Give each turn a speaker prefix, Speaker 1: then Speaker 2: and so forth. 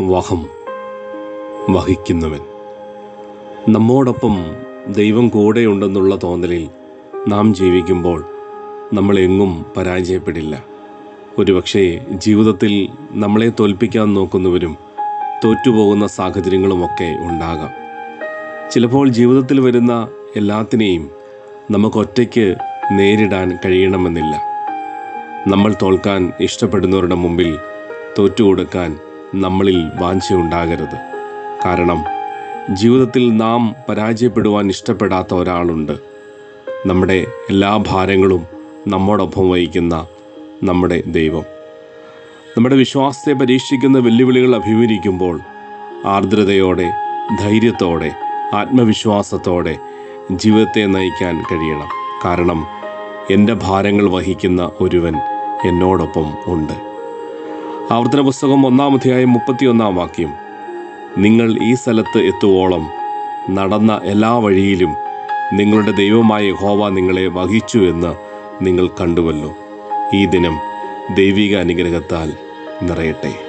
Speaker 1: വഹം വഹിക്കുന്നവൻ. നമ്മോടൊപ്പം ദൈവം കൂടെയുണ്ടെന്നുള്ള തോന്നലിൽ നാം ജീവിക്കുമ്പോൾ നമ്മളെങ്ങും പരാജയപ്പെടില്ല. ഒരുപക്ഷെ ജീവിതത്തിൽ നമ്മളെ തോൽപ്പിക്കാൻ നോക്കുന്നവരും തോറ്റുപോകുന്ന സാഹചര്യങ്ങളുമൊക്കെ ഉണ്ടാകാം. ചിലപ്പോൾ ജീവിതത്തിൽ വരുന്ന എല്ലാത്തിനെയും നമുക്കൊറ്റയ്ക്ക് നേരിടാൻ കഴിയണമെന്നില്ല. നമ്മൾ തോൽക്കാൻ ഇഷ്ടപ്പെടുന്നവരുടെ മുമ്പിൽ തോറ്റുകൊടുക്കാൻ നമ്മളിൽ വാഞ്ചയുണ്ടാകരുത്. കാരണം ജീവിതത്തിൽ നാം പരാജയപ്പെടുവാൻ ഇഷ്ടപ്പെടാത്ത ഒരാളുണ്ട്. നമ്മുടെ എല്ലാ ഭാരങ്ങളും നമ്മോടൊപ്പം വഹിക്കുന്ന നമ്മുടെ ദൈവം. നമ്മുടെ വിശ്വാസത്തെ പരീക്ഷിക്കുന്ന വെല്ലുവിളികൾ അഭിമുഖീകരിക്കുമ്പോൾ ആർദ്രതയോടെ ധൈര്യത്തോടെ ആത്മവിശ്വാസത്തോടെ ജീവിതത്തെ നയിക്കാൻ കഴിയണം. കാരണം എന്റെ ഭാരങ്ങൾ വഹിക്കുന്ന ഒരുവൻ എന്നോടൊപ്പം ഉണ്ട്. ആവർത്തന പുസ്തകം ഒന്നാം അധ്യായം മുപ്പത്തിയൊന്നാം വാക്യം. നിങ്ങൾ ഈ സ്ഥലത്ത് എത്തുവോളം നടന്ന എല്ലാ വഴിയിലും നിങ്ങളുടെ ദൈവമായ ഹോവ നിങ്ങളെ വഹിച്ചു എന്ന് നിങ്ങൾ കണ്ടുവല്ലോ. ഈ ദിനം ദൈവിക അനുഗ്രഹത്താൽ നിറയട്ടെ.